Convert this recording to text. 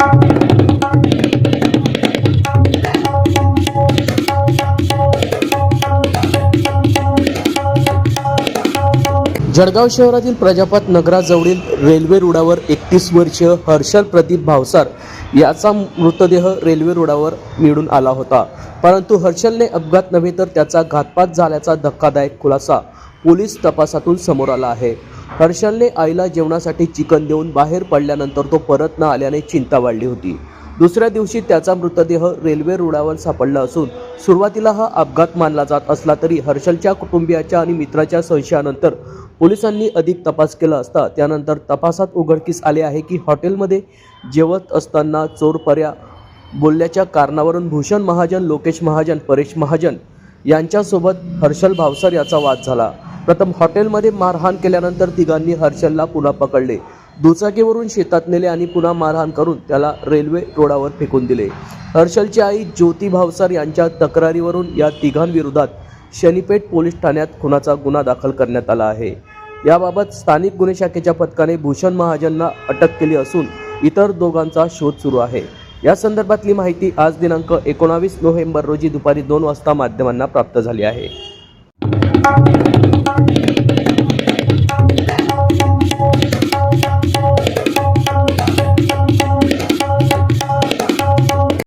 जळगाव शहरातील प्रजापत नगराजवळील रेल्वे रुळावर एकतीस वर्षीय हर्षल प्रदीप भावसार याचा मृतदेह रेल्वे रुळावर मिळून आला होता. परंतु हर्षलने अपघात नव्हे तर त्याचा घातपात झाल्याचा धक्कादायक खुलासा पोलीस तपासातून समोर आला आहे. हर्षलने आईला जेवणासाठी चिकन देऊन बाहेर पडल्यानंतर तो परत न आल्याने चिंता वाढली होती. दुसऱ्या दिवशी त्याचा मृतदेह रेल्वे रुळावर सापडला असून सुरुवातीला हा अपघात मानला जात असला तरी हर्षलच्या कुटुंबियाच्या आणि मित्राच्या संशयानंतर पोलिसांनी अधिक तपास केला असता त्यानंतर तपासात उघडकीस आले आहे की हॉटेलमध्ये जेवत असताना चोरपर्या बोलल्याच्या कारणावरून भूषण महाजन लोकेश महाजन परेश महाजन यांच्यासोबत हर्षल भावसर याचा वाद झाला. प्रथम हॉटेलमध्ये मारहाण केल्यानंतर तिघांनी हर्षलला पुन्हा पकडले. दुचाकीवरून शेतात नेले आणि पुन्हा मारहाण करून त्याला रेल्वे रोडावर फेकून दिले. हर्षलची आई ज्योती भावसार यांच्या तक्रारीवरून या तिघांविरोधात शनीपेठ पोलीस ठाण्यात खुनाचा गुन्हा दाखल करण्यात आला आहे. याबाबत स्थानिक गुन्हे शाखेच्या पथकाने भूषण महाजनला अटक केली असून इतर दोघांचा शोध सुरू आहे. या संदर्भातली माहिती आज दिनांक एकोणावीस नोव्हेंबर रोजी दुपारी दोन वाजता माध्यमांना प्राप्त झाली आहे.